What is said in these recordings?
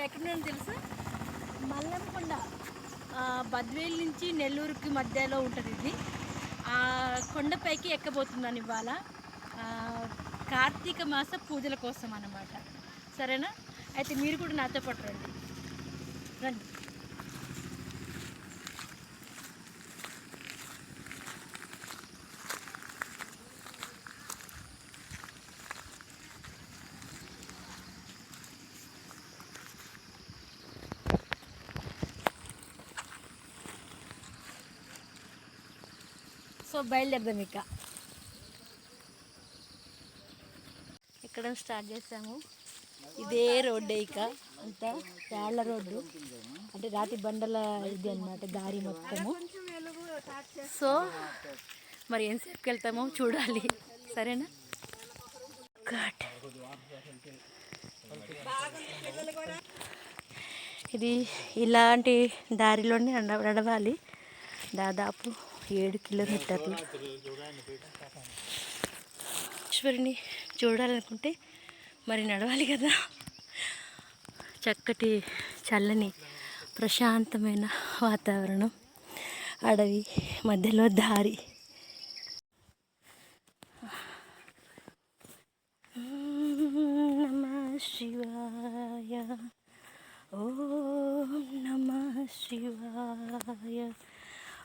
మేము ఎక్కడున్నామో తెలుసా? మల్లంకొండ బద్వేల్ నుంచి నెల్లూరుకి మధ్యలో ఉంటుంది ఇది. ఆ కొండపైకి ఎక్కబోతున్నాను ఇవాళ. కార్తీక మాస పూజల కోసం అన్నమాట. సరేనా? అయితే మీరు కూడా నాతో పాటు రండి. రండి. సో బయలుదేరదాం ఇక. ఇక్కడ స్టార్ట్ చేసాము. ఇదే రోడ్డే ఇక. అంతా తేళ్ళ రోడ్డు. అంటే రాతి బండల ఇది అన్నమాట దారి మొత్తము. సో మరి ఎంతసేపుకి వెళ్తామో చూడాలి. సరేనా? ఘాట్ ఇది ఇలాంటి దారిలోనే నడవాలి. దాదాపు ఏడు కిలోమీటర్లు. ఈశ్వరిని చూడాలనుకుంటే మరి నడవాలి కదా. చక్కటి చల్లని ప్రశాంతమైన వాతావరణం అడవి మధ్యలో దారి. నమ శివాయ. ఓం నమ శివాయ.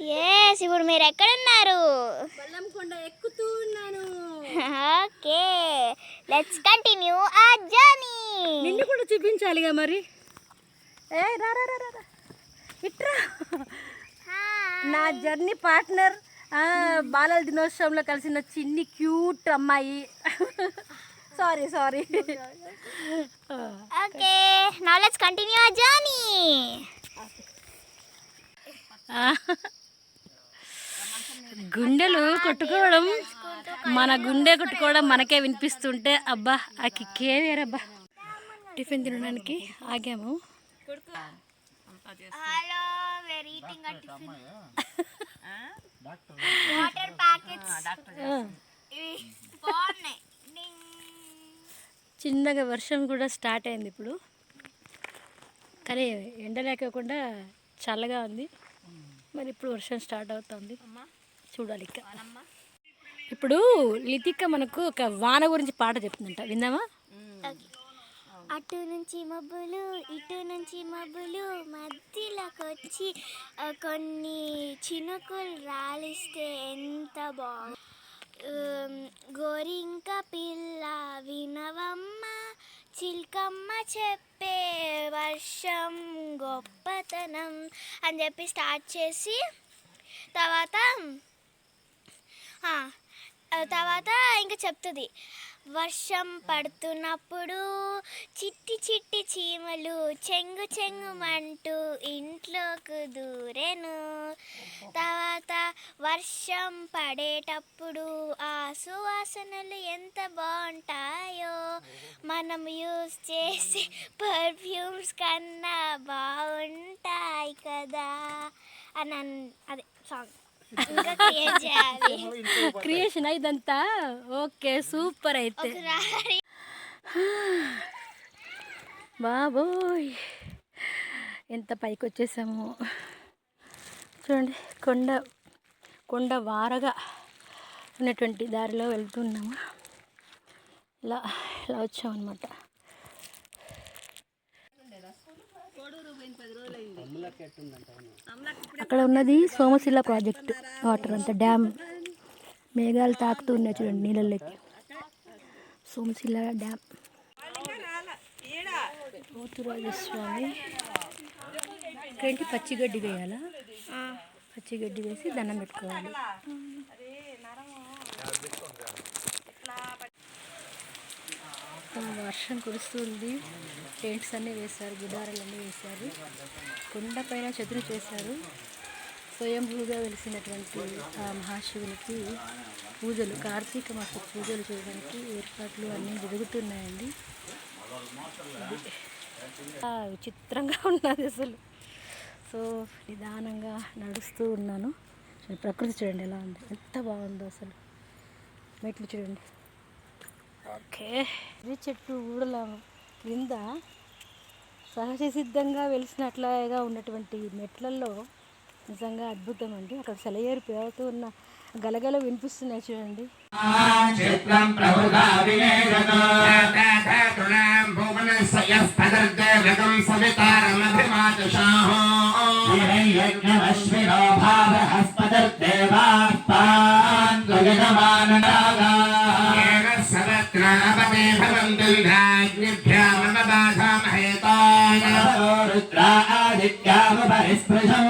ఎస్ ఇప్పుడు మీరు ఎక్కడున్నారు? బల్లంకొండ ఎక్కుతూ ఉన్నాను. ఓకే లెట్స్ కంటిన్యూ ఆ జర్నీ నిన్ను కూడా చూపించాలిగా మరి. ఏ రా రా రా రా, ఇట్రా. నా జర్నీ పార్ట్నర్ బాలల దినోత్సవంలో కలిసిన చిన్ని క్యూట్ అమ్మాయి. Sorry sorry okay now let's continue ఆ. జర్నీ గుండెలు కొట్టుకోవడం మన గుండె కొట్టుకోవడం మనకే వినిపిస్తుంటే అబ్బా ఆ కిక్కే వేరబ్బా. టిఫిన్ తినడానికి ఆగాము. చిన్నగా వర్షం కూడా స్టార్ట్ అయింది ఇప్పుడు. కానీ ఎండ లేకోకుండా చల్లగా ఉంది. మరి ఇప్పుడు వర్షం స్టార్ట్ అవుతుంది. చూడాలి ఇక. ఇప్పుడు లితిక మనకు ఒక వాన గురించి పాట చెప్తుందంట. విందామా అటు నుంచి మబ్బులు ఇటు నుంచి మబ్బులు మధ్యలోకి వచ్చి కొన్ని చినుకులు రాలిస్తే ఎంత బాగుంది గోరింక పిల్ల వినవమ్మ చిల్కమ్మ చెప్పే వర్షం గొప్పతనం అని చెప్పి స్టార్ట్ చేసి తర్వాత తర్వాత ఇంకా చెప్తుంది. వర్షం పడుతున్నప్పుడు చిట్టి చిట్టి చీమలు చెంగు చెంగుమంటూ ఇంట్లోకి దూరెను. తర్వాత వర్షం పడేటప్పుడు ఆ సువాసనలు ఎంత బాగుంటాయో మనం యూజ్ చేసే పర్ఫ్యూమ్స్ కన్నా బాగుంటాయి కదా అని అదే సాంగ్. క్రియేషన్ ఇదంతా ఓకే సూపర్ అయితే. బాబోయ్. ఎంత పైకి వచ్చేసాము చూడండి కొండ కొండ వారగా ఉన్నటువంటి దారిలో వెళ్తున్నాము. ఇలా ఇలా వచ్చామన్నమాట. అక్కడ ఉన్నది సోమశిల ప్రాజెక్ట్. వాటర్ అంతా డ్యామ్. మేఘాలు తాకుతూ ఉన్నాయి చూడండి నీళ్ళలోకి. సోమశిల డ్యామ్. పోతురాజస్వామి. ఇక్కడేంటి? పచ్చిగడ్డి వేయాలా? పచ్చిగడ్డి వేసి దండం పెట్టుకోవాలి. మొత్తం వర్షం కురుస్తుంది. టెంట్స్ అన్నీ వేశారు గుడారాలు అన్నీ వేశారు. కొండ పైన చదురు చేశారు. స్వయంభూగా వెలిసినటువంటి ఆ మహాశివునికి పూజలు కార్తీక మాస పూజలు చేయడానికి ఏర్పాట్లు అన్నీ జరుగుతున్నాయండి. విచిత్రంగా ఉన్నది అసలు. సో నిదానంగా నడుస్తూ ఉన్నాను. ప్రకృతి చూడండి ఎలా ఉంది. ఎంత బాగుందో అసలు. మెట్లు చూడండి. ఓకే. ఇది చెట్టు ఊడల క్రింద సహజ సిద్ధంగా వెలిసినట్లుగా ఉన్నటువంటి మెట్లల్లో నిజంగా అద్భుతం అండి. అక్కడ సెలయేరు పేరుతూ ఉన్న గలగల వినిపిస్తున్నాయి చూడండి. యజ్ఞమశ్వినో భవంతు విధాగ్నిభ్యామమ బాధామహేతాయ రుద్రా ఆదిత్యాముపరిస్పృశం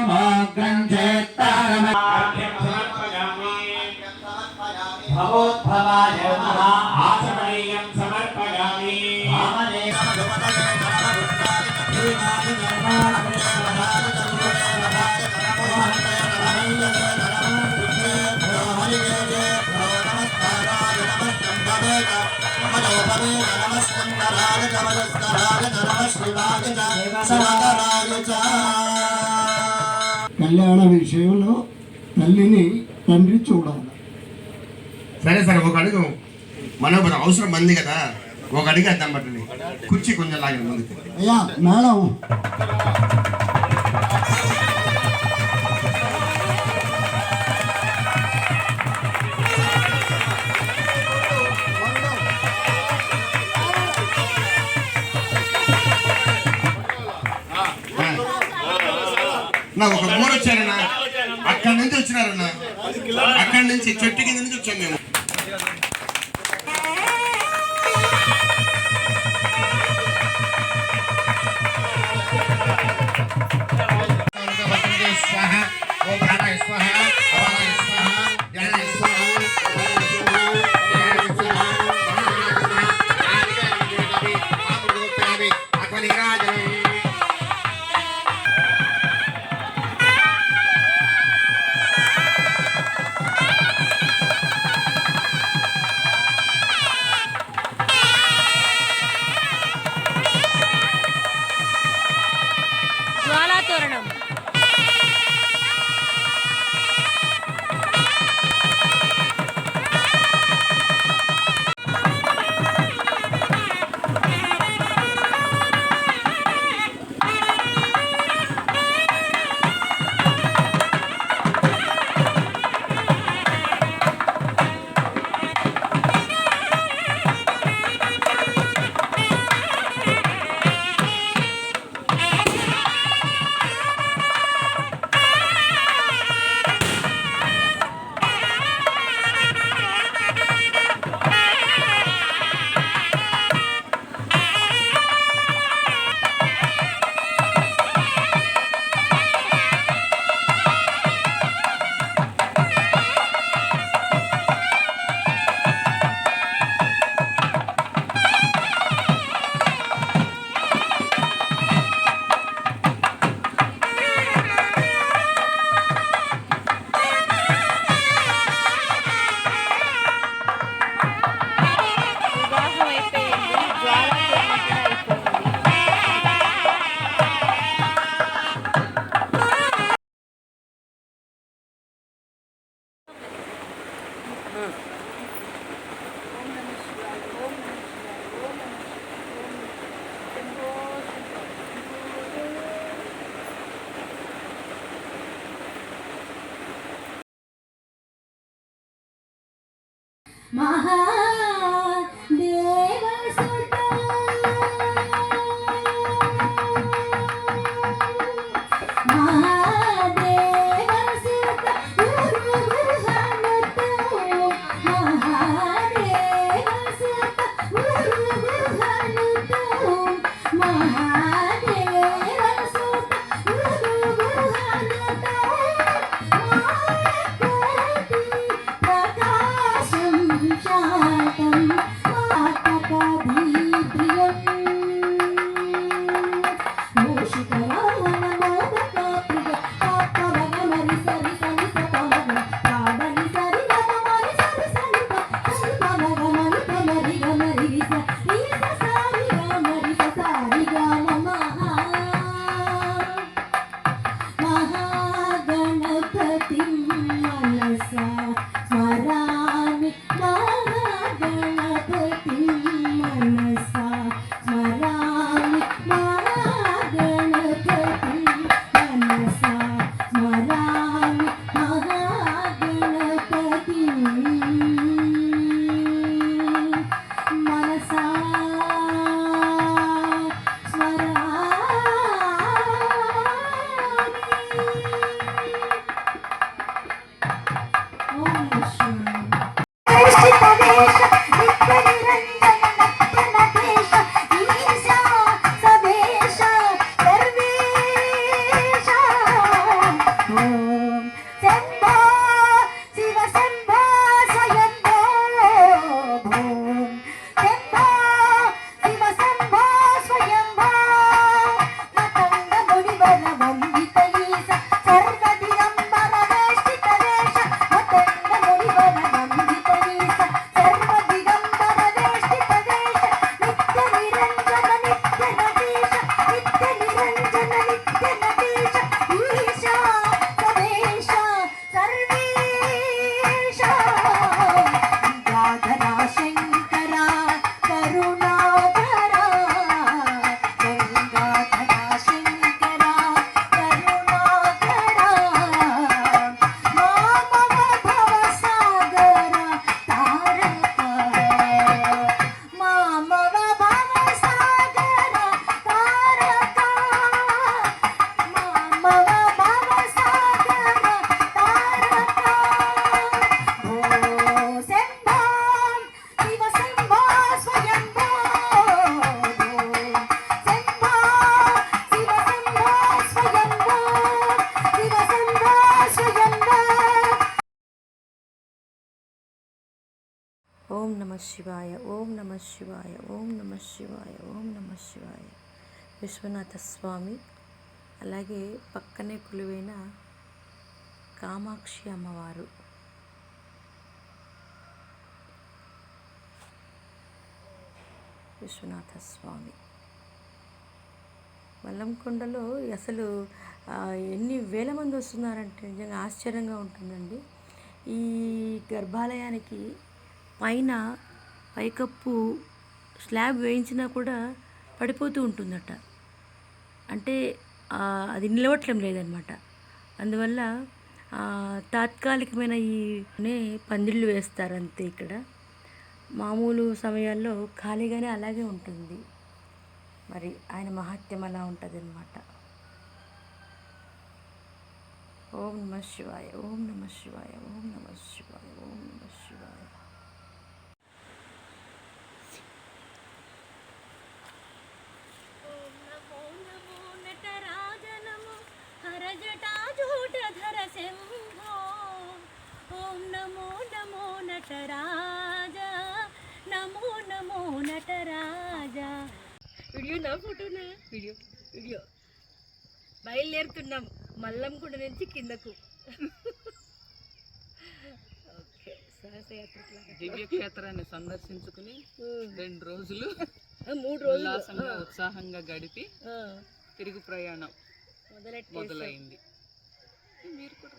నమః కళ్యాణ విషయంలో తల్లిని తండ్రి చూడాలి. సరే సరే ఒక అడుగు. మనకు అవసరం మంది కదా. ఒక అడుగు అద్దం పట్టండి కుర్చీ కొంచెం లాగిన ముందుకు. అయ్యా మేడం. నా ఒక మూడు వచ్చారన్నా. అక్కడి నుంచి వచ్చినారన్నా. అక్కడి నుంచి చెట్టు కింద నుంచి వచ్చాం మేము. స్వాహ. ప్రాణాయ స్వాహ. 妈 శివాయ ఓం నమ శివాయ ఓం నమ శివాయ ఓం నమ శివాయ. విశ్వనాథ స్వామి అలాగే పక్కనే కొలువైన కామాక్షి అమ్మవారు. విశ్వనాథ స్వామి. వల్లంకొండలో అసలు ఎన్ని వేల మంది వస్తున్నారంటే నిజంగా ఆశ్చర్యంగా ఉంటుందండి. ఈ గర్భాలయానికి పైన పైకప్పు స్లాబ్ వేయించినా కూడా పడిపోతూ ఉంటుందట. అంటే అది నిలవట్లం లేదనమాట. అందువల్ల తాత్కాలికమైన ఈ పందిళ్ళు వేస్తారు అంతే ఇక్కడ. మామూలు సమయాల్లో ఖాళీగానే అలాగే ఉంటుంది. మరి ఆయన మహత్యం అలా ఉంటుంది అనమాట ఓం నమ శివాయ ఓం నమ శివాయ ఓం నమ శివాయ ఓం నమ శివాయ ఓం నమో నమో నటరాజ నమో హరజటాజూటధర శంభో ఓం నమో నమో నటరాజ నమో నమో నటరాజ. వీడియో నా ఫోటోనా? Video video. బయలుదేరుతున్నాం మల్లంకొండ నుంచి కిందకు. దివ్యక్షేత్రాన్ని సందర్శించుకుని రెండు రోజులు మూడు రోజులు. ఉల్లాసంగా ఉత్సాహంగా గడిపి తిరుగు ప్రయాణం మొదలెట్టే మొదలైంది. మీరు కూడా.